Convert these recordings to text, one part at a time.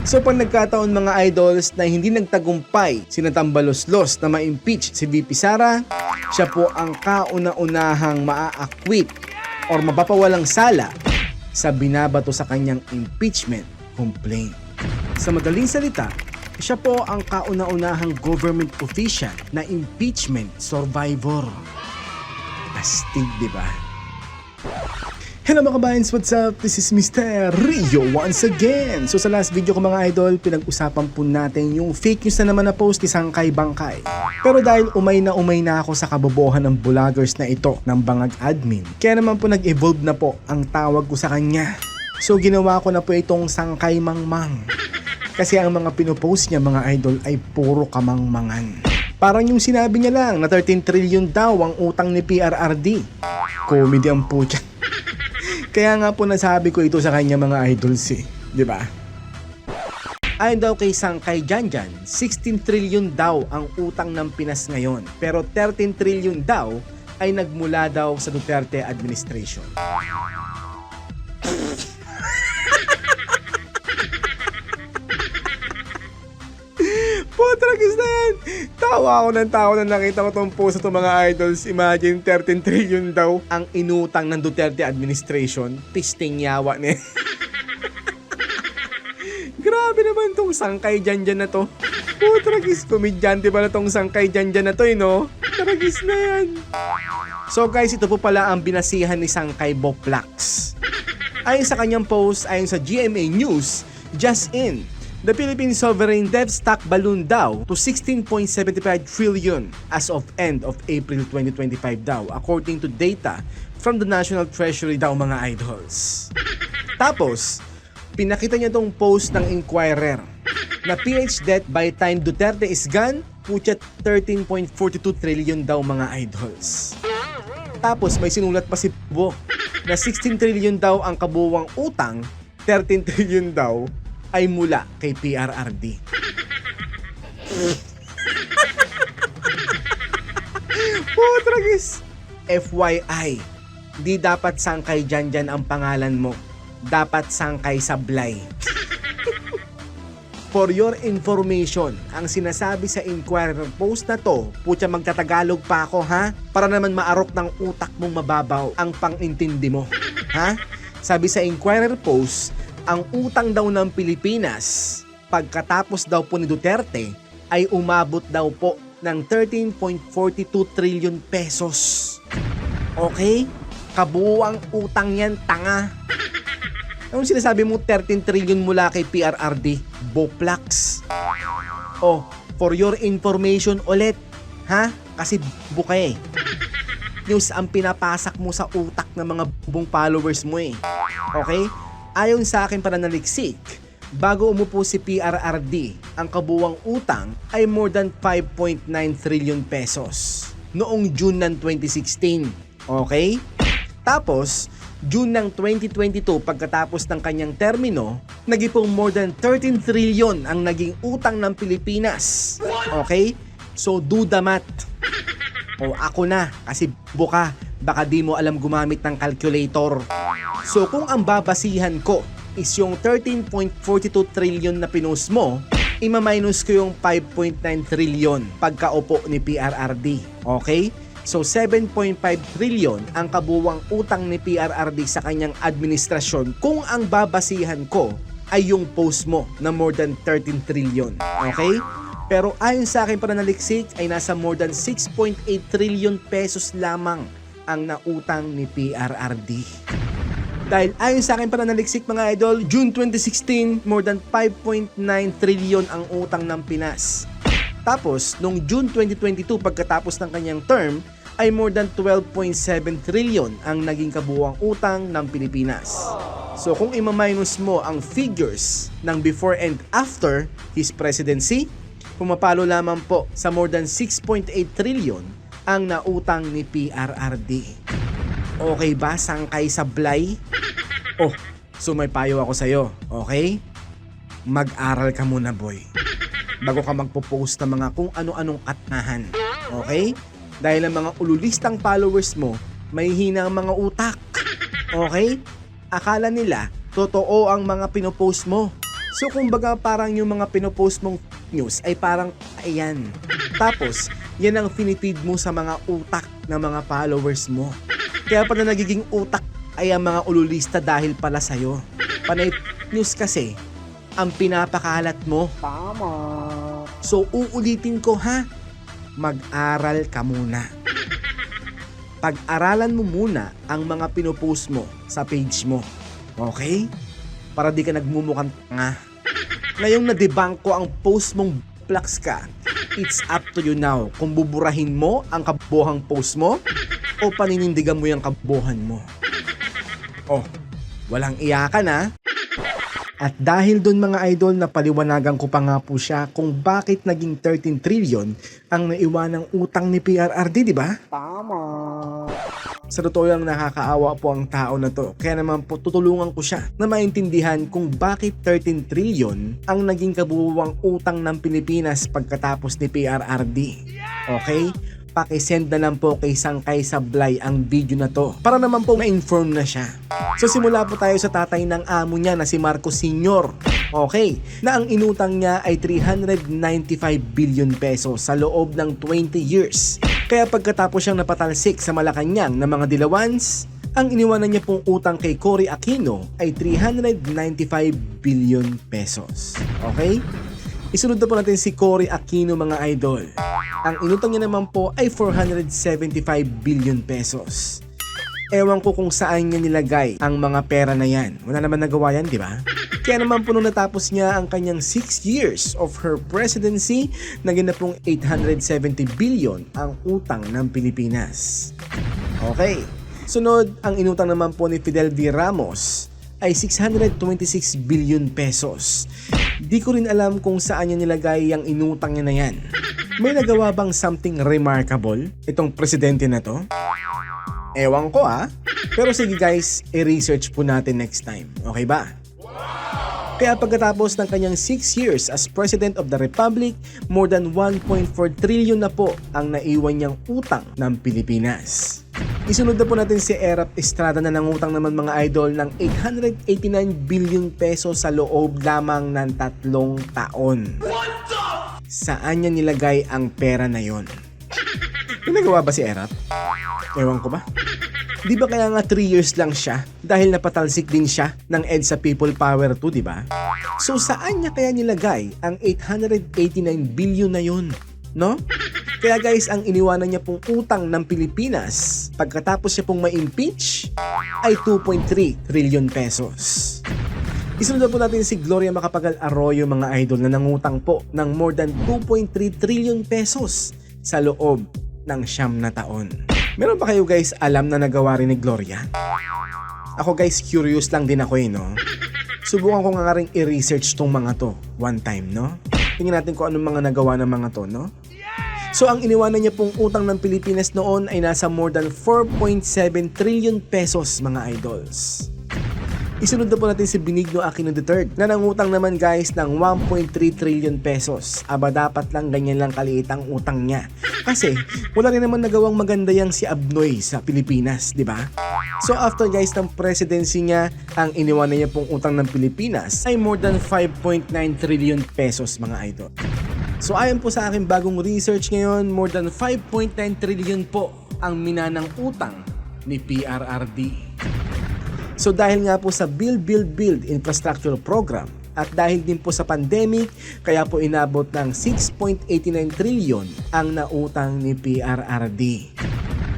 So pag nagkataon mga idols na hindi nagtagumpay sina Tambaloslos na ma-impeach si VP Sara, siya po ang kauna-unahang maa-acquit or mapapawalang sala sa binabato sa kanyang impeachment complaint. Sa madaling salita, siya po ang kauna-unahang government official na impeachment survivor. Astig, di ba? Hello mga kabayans, what's up? This is Mr. Rio once again. So sa last video ko mga idol, pinag-usapan po natin yung fake news na naman na post ni Sangkay Bangkay. Pero dahil umay na umay na ako sa kabobohan ng vloggers na ito ng bangag admin, kaya naman po nag-evolve na po ang tawag ko sa kanya. So ginawa ko na po itong Sangkay Mangmang. Kasi ang mga pinopost niya mga idol ay puro kamangmangan. Parang yung sinabi niya lang na 13 trillion daw ang utang ni PRRD. Comedy ang putya. Kaya nga po nasabi ko ito sa kanya mga idols eh. Ba? Ayon daw kay Sangkay Janjan, 16 trillion daw ang utang ng Pinas ngayon. Pero 13 trillion daw ay nagmula daw sa Duterte administration. Putragis na yan! Tawa ako ng tawa na nakita ko tong post sa mga idols. Imagine 13 trillion daw ang inutang ng Duterte administration. Pisting yawa niya. Grabe naman tong sangkay dyan dyan na to. Putragis, komedyante pala tong sangkay dyan dyan na to eh no? Tragis na yan. So guys, ito po pala ang binasihan ni Sangkay Boplax. Ayon sa kanyang post, ayon sa GMA News, just in, the Philippine sovereign debt stock balloon daw to 16.75 trillion as of end of April 2025 daw, according to data from the National Treasury daw mga idols. Tapos, pinakita niya tong post ng Inquirer na PH debt by time Duterte is gone, putya 13.42 trillion daw mga idols. Tapos may sinulat pa si Bo na 16 trillion daw ang kabuwang utang, 13 trillion daw ay mula kay PRRD. Putragis! FYI, di dapat sangkay dyan dyan ang pangalan mo. Dapat sangkay sablay. For your information, ang sinasabi sa Inquirer post na to, putya magtatagalog pa ako ha, para naman maarok ng utak mong mababaw ang pangintindi mo. Ha? Sabi sa Inquirer post, ang utang daw ng Pilipinas, pagkatapos daw po ni Duterte, ay umabot daw po ng 13.42 trillion pesos. Okay? Kabuuang utang yan, tanga. Anong sinasabi mo 13 trillion mula kay PRRD? Boplax. Oh, for your information ulit. Ha? Kasi buka eh. News ang pinapasak mo sa utak ng mga bubong followers mo eh. Okay? Ayon sa akin pananaliksik, bago umupo si PRRD, ang kabuwang utang ay more than 5.9 trillion pesos noong June ng 2016. Okay? Tapos, June ng 2022 pagkatapos ng kanyang termino, nagipong more than 13 trillion ang naging utang ng Pilipinas. Okay? So math. O ako na kasi buka, baka di mo alam gumamit ng calculator. So kung ang babasihan ko is yung 13.42 trillion na pinost mo, ima-minus ko yung 5.9 trillion pagkaupo ni PRRD. Okay? So 7.5 trillion ang kabuwang utang ni PRRD sa kanyang administrasyon kung ang babasihan ko ay yung post mo na more than 13 trillion. Okay? Pero ayon sa akin pananaliksik ay nasa more than 6.8 trillion pesos lamang ang nautang ni PRRD. Dahil ayon sa akin pananaliksik mga idol, June 2016, more than 5.9 trillion ang utang ng Pinas. Tapos, noong June 2022 pagkatapos ng kanyang term, ay more than 12.7 trillion ang naging kabuwang utang ng Pilipinas. So kung ima-minus mo ang figures ng before and after his presidency, pumapalo lamang po sa more than 6.8 trillion ang nautang ni PRRD. Okay ba sangkay sablay? Oh, so may payo ako sa'yo, okay? Mag-aral ka muna boy bago ka magpo-post ng mga kung ano-anong katnahan. Okay? Dahil ang mga ululistang followers mo, may hina mga utak. Okay? Akala nila, totoo ang mga pinopost mo. So kumbaga parang yung mga pinopost mong news ay parang ayan. Tapos, yan ang finipid mo sa mga utak ng mga followers mo. Kaya pala nagiging utak ay ang mga ululista dahil pala sa'yo. Panay news kasi, ang pinapakalat mo. Tama. So uulitin ko ha, mag-aral ka muna. Pag-aralan mo muna ang mga pinopost mo sa page mo. Okay? Para di ka nagmumukhang tanga. Ngayong na-debunk ko ang post mong flex ka, it's up to you now kung buburahin mo ang kabuhang post mo o paninindigan mo yung kabuhan mo. Oh, walang iyakan ha. At dahil doon mga idol na paliwanagan ko pa nga po siya kung bakit naging 13 trillion ang naiwanang utang ni PRRD, di ba? Tama. Sa totoo lang nakakaawa po ang tao na to. Kaya naman po tutulungan ko siya na maintindihan kung bakit 13 trillion ang naging kabuuang utang ng Pilipinas pagkatapos ni PRRD. Okay? Pakisend na lang po kay Sangkay Sablay ang video na to para naman po ma-inform na siya. So simula po tayo sa tatay ng amo niya na si Marcos Sr. Okay, na ang inutang niya ay 395 billion pesos sa loob ng 20 years. Kaya pagkatapos siyang napatalsik sa Malacanang ng mga dilawans, ang iniwanan niya pong utang kay Cory Aquino ay 395 billion pesos. Okay? Isunod na po natin si Cory Aquino mga idol. Ang inutang niya naman po ay 475 billion pesos. Ewan ko kung saan niya nilagay ang mga pera na yan. Wala naman nagawa yan, di ba? Kaya naman po nung natapos niya ang kanyang 6 years of her presidency, naging na pong 870 billion ang utang ng Pilipinas. Okay. Sunod, ang inutang naman po ni Fidel V. Ramos ay 626 billion pesos. Di ko rin alam kung saan niya nilagay ang inutang niya na yan. May nagawa bang something remarkable itong presidente na to? Ewan ko ah. Pero sige guys, i-research po natin next time. Okay ba? Kaya pagkatapos ng kanyang 6 years as President of the Republic, more than 1.4 trillion na po ang naiwan niyang utang ng Pilipinas. Isunod na po natin si Erap Estrada na nangutang naman mga idol ng 889 billion pesos sa loob lamang ng tatlong taon. Saan niya nilagay ang pera na yon? May nagawa ba si Erap? Ewan ko ba? Di ba kaya nga 3 years lang siya dahil napatalsik din siya ng EDSA People Power 2, di ba? So saan niya kaya nilagay ang 889 billion na yun? No? Kaya guys, ang iniwanan niya pong utang ng Pilipinas pagkatapos niya pong ma-impeach ay 2.3 trillion pesos. Isunod po natin si Gloria Macapagal Arroyo mga idol na nangutang po ng more than 2.3 trillion pesos sa loob ng siyam na taon. Meron ba kayo guys alam na nagawa rin ni Gloria? Ako guys, curious lang din ako eh, no? Subukan ko nga rin i-research tong mga to one time, no? Tingnan natin kung anong mga nagawa ng mga to, no? So ang iniwanan niya pong utang ng Pilipinas noon ay nasa more than 4.7 trillion pesos mga idols. Isunod na po natin si Benigno Aquino III na nangutang naman guys ng 1.3 trillion pesos. Aba dapat lang ganyan lang kaliit ang utang niya. Kasi wala rin naman nagawang maganda yang si Abnoy sa Pilipinas, di ba? So after guys ng presidency niya, ang iniwanan niya pong utang ng Pilipinas ay more than 5.9 trillion pesos mga idol. So ayon po sa aking bagong research ngayon, more than 5.9 trillion po ang minanang utang ni PRRD. So dahil nga po sa Build Build Build Infrastructure Program at dahil din po sa pandemic, kaya po inabot ng 6.89 trillion ang nautang ni PRRD.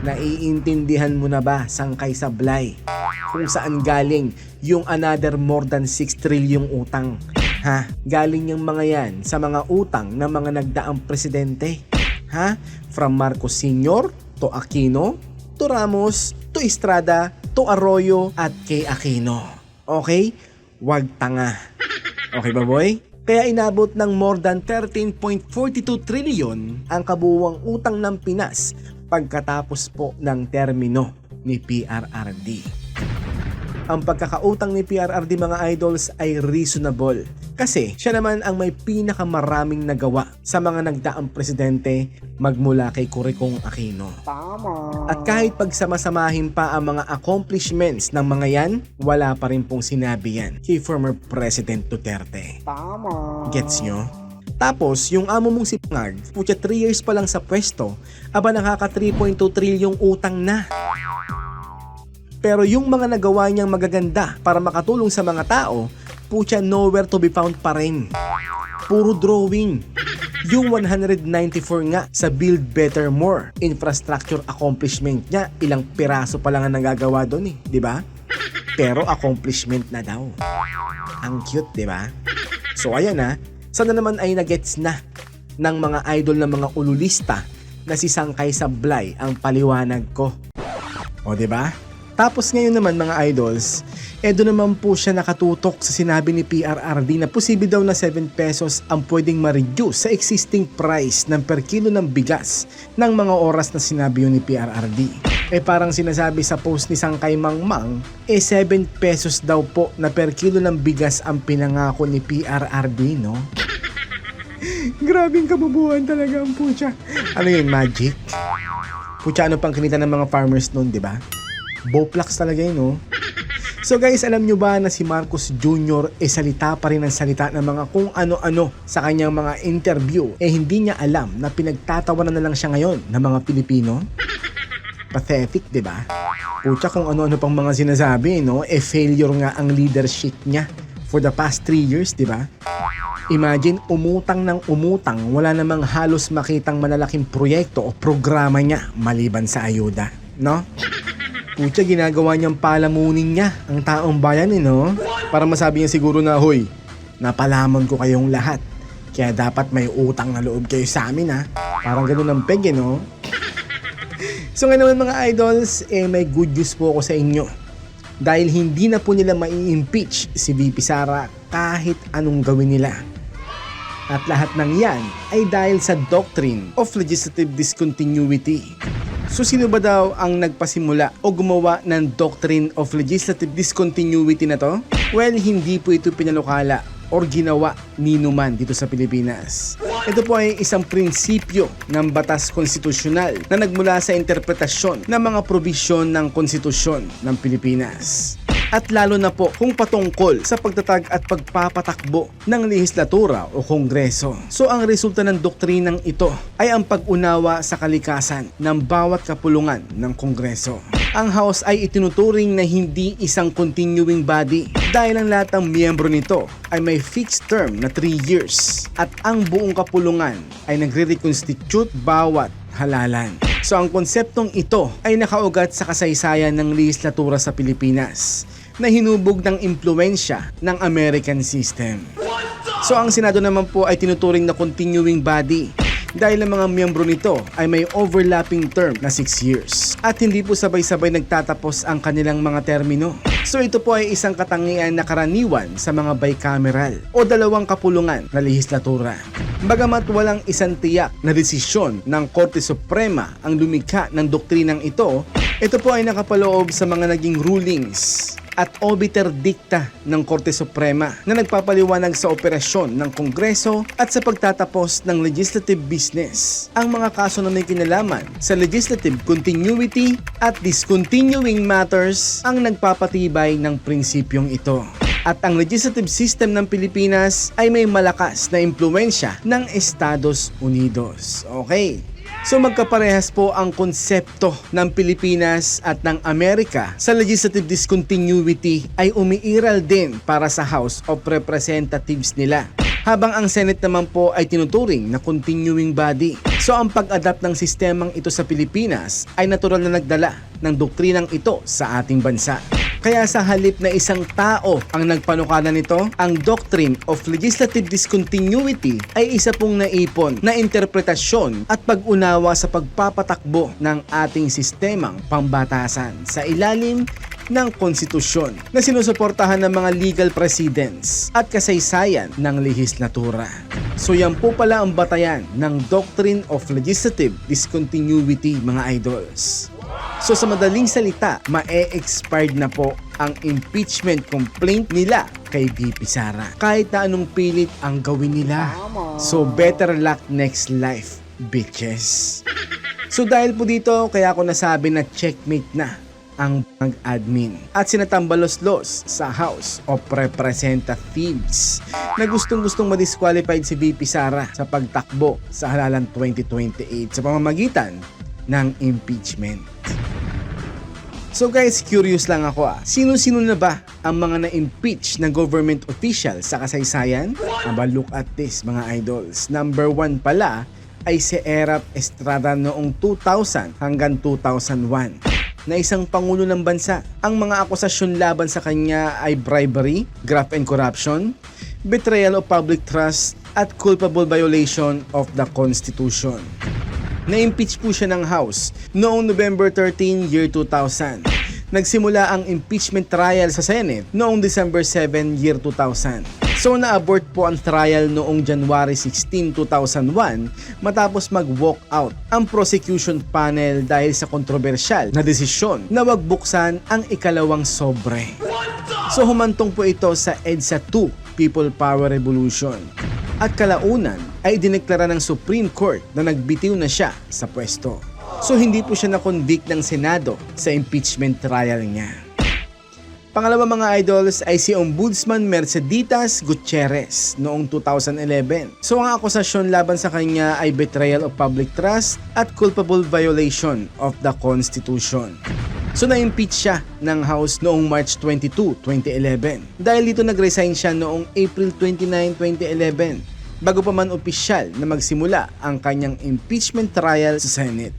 Naiintindihan mo na ba, Sangkay Sablay, kung saan galing yung another more than 6 trillion utang? Ha? Galing yung mga yan sa mga utang ng mga nagdaang presidente. Ha? From Marcos Sr. to Aquino, to Ramos, to Estrada, to Arroyo at kay Aquino. Okay? Wag tanga. Okay ba boy? Kaya inabot ng more than 13.42 trillion ang kabuuang utang ng Pinas pagkatapos po ng termino ni PRRD. Ang pagkakautang ni PRRD mga idols ay reasonable Kasi siya naman ang may pinakamaraming nagawa sa mga nagdaang presidente magmula kay Curicong Aquino. Tama. At kahit pagsamasamahin pa ang mga accomplishments ng mga yan, wala pa rin pong sinabi yan kay former President Duterte. Tama. Gets nyo? Tapos, yung amo mong si Pangard, putya 3 years pa lang sa pwesto, aba nakaka 3.2 trilyong utang na. Pero yung mga nagawa niyang magaganda para makatulong sa mga tao, putya nowhere to be found pa rin. Puro drawing. Yung 194 nga sa Build Better More infrastructure accomplishment niya, ilang piraso pa lang ang nagagawa doon eh, di ba? Pero accomplishment na daw. Ang cute, di ba? So ayan na, sana naman ay nagets na ng mga idol ng mga ululista na si Sangkay Sablay ang paliwanag ko. O di ba? Tapos ngayon naman mga idols, eh naman po siya nakatutok sa sinabi ni PRRD na posible daw na 7 pesos ang pwedeng ma-reduce sa existing price ng per kilo ng bigas ng mga oras na sinabi yun ni PRRD. Eh parang sinasabi sa post ni Sangkay Mangmang, eh 7 pesos daw po na per kilo ng bigas ang pinangako ni PRRD, no? Grabing kabubuhan talaga ang putya. Ano yun, magic? Putya, ano pang kinita ng mga farmers noon, di ba? Boplax talaga yun, no? So guys, alam nyo ba na si Marcos Jr. e salita pa rin ang salita ng mga kung ano-ano sa kanyang mga interview eh hindi niya alam na pinagtatawanan na lang siya ngayon ng mga Pilipino? Pathetic, di ba? Pucha kung ano-ano pang mga sinasabi, no? Eh failure nga ang leadership niya for the past 3 years, di ba? Imagine, umutang ng umutang, wala namang halos makitang malalaking proyekto o programa niya maliban sa ayuda, no? Pucha, ginagawa niyang palamunin niya ang taong bayan eh, no? Para masabi niya siguro na, Hoy, napalamon ko kayong lahat. Kaya dapat may utang na loob kayo sa amin, ha? Parang ganun ang peg, eh, no? so ngayon naman mga idols, eh, may good news po ako sa inyo. Dahil hindi na po nila mai-impeach si VP Sara kahit anong gawin nila. At lahat ng yan ay dahil sa doctrine of legislative discontinuity. So sino ba daw ang nagpasimula o gumawa ng Doctrine of Legislative Discontinuity na to? Well, hindi po ito pinalukala or ginawa ni Numan dito sa Pilipinas. Ito po ay isang prinsipyo ng batas konstitusyonal na nagmula sa interpretasyon ng mga probisyon ng konstitusyon ng Pilipinas at lalo na po kung patungkol sa pagtatag at pagpapatakbo ng lehislatura o kongreso. So ang resulta ng doktrinang ito ay ang pag-unawa sa kalikasan ng bawat kapulungan ng kongreso. Ang House ay itinuturing na hindi isang continuing body dahil ang lahat ng miyembro nito ay may fixed term na 3 years at ang buong kapulungan ay nagre-reconstitute bawat halalan. So ang konseptong ito ay nakaugat sa kasaysayan ng lehislatura sa Pilipinas na hinubog ng impluensya ng American system. So ang Senado naman po ay tinuturing na continuing body dahil ang mga miyembro nito ay may overlapping term na 6 years at hindi po sabay-sabay nagtatapos ang kanilang mga termino. So ito po ay isang katangian na karaniwan sa mga bicameral o dalawang kapulungan na lehislatura. Bagamat walang isang tiyak na desisyon ng Korte Suprema ang lumikha ng doktrinang ito, ito po ay nakapaloob sa mga naging rulings at obiter dicta ng Korte Suprema na nagpapaliwanag sa operasyon ng Kongreso at sa pagtatapos ng legislative business. Ang mga kaso na may kinalaman sa legislative continuity at discontinuing matters ang nagpapatibay ng prinsipyong ito. At ang legislative system ng Pilipinas ay may malakas na impluensya ng Estados Unidos. Okay, So magkaparehas po ang konsepto ng Pilipinas at ng Amerika sa legislative discontinuity ay umiiral din para sa House of Representatives nila. Habang ang Senate naman po ay tinuturing na continuing body. So ang pag-adapt ng sistemang ito sa Pilipinas ay natural na nagdala ng doktrinang ito sa ating bansa. Kaya sa halip na isang tao ang nagpanukala nito, ang Doctrine of Legislative Discontinuity ay isa pong naipon na interpretasyon at pag-unawa sa pagpapatakbo ng ating sistemang pambatasan sa ilalim ng konstitusyon na sinusuportahan ng mga legal precedents at kasaysayan ng lehislatura. So yan po pala ang batayan ng Doctrine of Legislative Discontinuity mga idols. So sa madaling salita, ma-expired na po ang impeachment complaint nila kay VP Sara. Kahit na anong pilit ang gawin nila. So better luck next life, bitches. So dahil po dito, kaya ako nasabi na checkmate na ang mag-admin at sinatambalos-los sa House of Representatives na gustong-gustong madisqualified si VP Sara sa pagtakbo sa halalan 2028 sa pamamagitan ng impeachment. So guys, curious lang ako ah. Sino-sino na ba ang mga na-impeach na government official sa kasaysayan? Aba, look at this mga idols. Number one pala ay si Erap Estrada noong 2000 hanggang 2001 na isang pangulo ng bansa. Ang mga akusasyon laban sa kanya ay bribery, graft and corruption, betrayal of public trust, at culpable violation of the Constitution. Na-impeach po siya ng House noong November 13, year 2000. Nagsimula ang impeachment trial sa Senate noong December 7, year 2000. So na-abort po ang trial noong January 16, 2001 matapos mag-walk out ang prosecution panel dahil sa kontrobersyal na desisyon na wag buksan ang ikalawang sobre. So humantong po ito sa EDSA 2, People Power Revolution. At kalaunan ay dineklara ng Supreme Court na nagbitiw na siya sa pwesto. So hindi po siya na-convict ng Senado sa impeachment trial niya. Pangalawa mga idols ay si Ombudsman Merceditas Gutierrez noong 2011. So ang akusasyon laban sa kanya ay betrayal of public trust at culpable violation of the Constitution. So na-impeach siya ng House noong March 22, 2011. Dahil dito nag-resign siya noong April 29, 2011 bago pa man opisyal na magsimula ang kanyang impeachment trial sa Senate.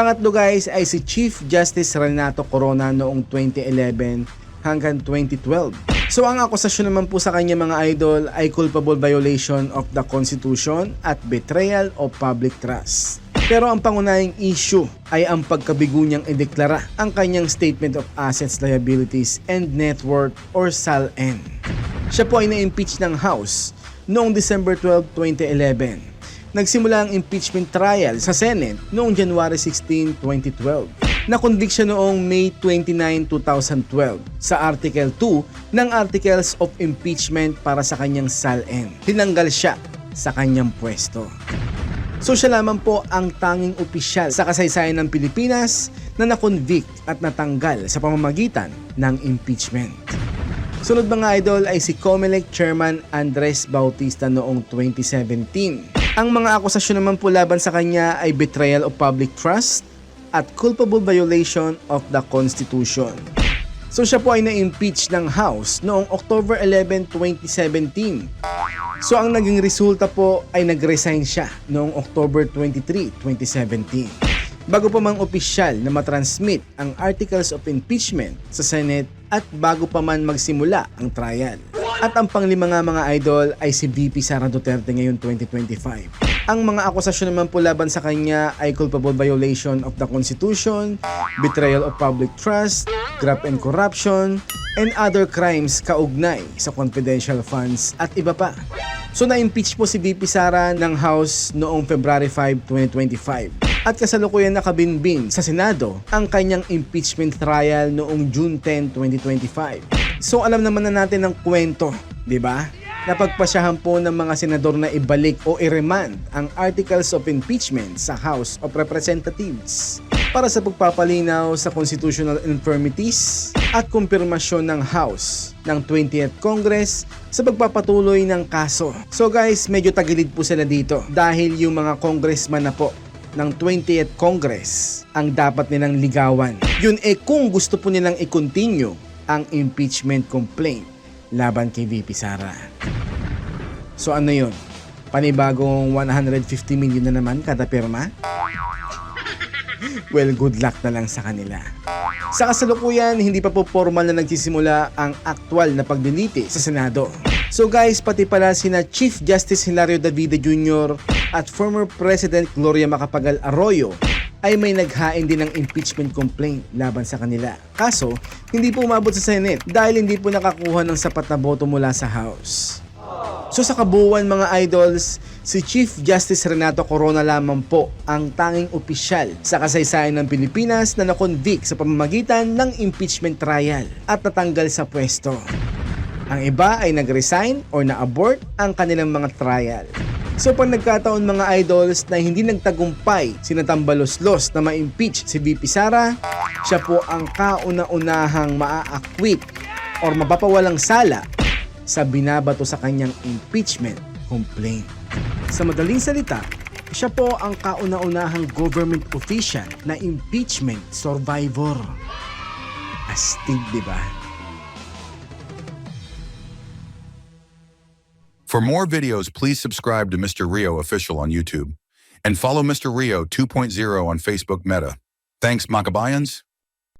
Pangatlo guys ay si Chief Justice Renato Corona noong 2011 hanggang 2012. So ang akusasyon naman po sa kanya mga idol ay culpable violation of the Constitution at betrayal of public trust. Pero ang pangunahing issue ay ang pagkabigo niyang ideklara ang kanyang Statement of Assets, Liabilities, and Net Worth or SALN. Siya po ay na-impeach ng House noong December 12, 2011. Nagsimula ang impeachment trial sa Senate noong January 16, 2012. Nakonvict siya noong May 29, 2012 sa Article 2 ng Articles of Impeachment para sa kanyang SALN. Tinanggal siya sa kanyang pwesto. So siya lamang po ang tanging opisyal sa kasaysayan ng Pilipinas na nakonvict at natanggal sa pamamagitan ng impeachment. Sunod mga idol ay si COMELEC Chairman Andres Bautista noong 2017. Ang mga akusasyon naman po laban sa kanya ay betrayal of public trust at culpable violation of the Constitution. So siya po ay na-impeach ng House noong October 11, 2017. So ang naging resulta po ay nag-resign siya noong October 23, 2017 bago pa mang opisyal na matransmit ang Articles of Impeachment sa Senate at bago pa man magsimula ang trial. At ang panglima nga mga idol ay si VP Sara Duterte ngayon 2025. Ang mga akusasyon naman po laban sa kanya ay culpable violation of the Constitution, betrayal of public trust, graft and corruption, and other crimes kaugnay sa confidential funds at iba pa. So na-impeach po si VP Sara ng House noong February 5, 2025 at kasalukuyan nakabinbin sa Senado ang kanyang impeachment trial noong June 10, 2025. So alam naman na natin ang kwento, di ba? Napagpasyahan po ng mga senador na ibalik o i-remand ang Articles of Impeachment sa House of Representatives para sa pagpapalinaw sa constitutional infirmities at kumpirmasyon ng House ng 20th Congress sa pagpapatuloy ng kaso. So guys, medyo tagilid po sila dito dahil yung mga congressman na po ng 20th Congress ang dapat nilang ligawan. Yun eh kung gusto po nilang i-continue ang impeachment complaint laban kay VP Sara. So ano yun? Panibagong 150 million na naman kada pirma? Well, good luck na lang sa kanila. Sa kasalukuyan, hindi pa po formal na nagsisimula ang aktwal na pagdiliti sa Senado. So guys, pati pala sina Chief Justice Hilario Davide Jr. at former President Gloria Macapagal Arroyo ay may naghain din ng impeachment complaint laban sa kanila. Kaso, hindi po umabot sa Senate dahil hindi po nakakuha ng sapat na boto mula sa House. So sa kabuuan mga idols, si Chief Justice Renato Corona lamang po ang tanging opisyal sa kasaysayan ng Pilipinas na nakonvict sa pamamagitan ng impeachment trial at natanggal sa pwesto. Ang iba ay nag-resign or na-abort ang kanilang mga trial. So pag nagkataon mga idols na hindi nagtagumpay sina Tambaloslos na ma-impeach si VP Sara, siya po ang kauna-unahang maa-acquit or mapapawalang sala sa binabato sa kanyang impeachment complaint. Sa madaling salita, siya po ang kauna-unahang government official na impeachment survivor. Astig, di ba? For more videos, please subscribe to Mr. Rio Official on YouTube and follow Mr. Rio 2.0 on Facebook Meta. Thanks, Makabayans.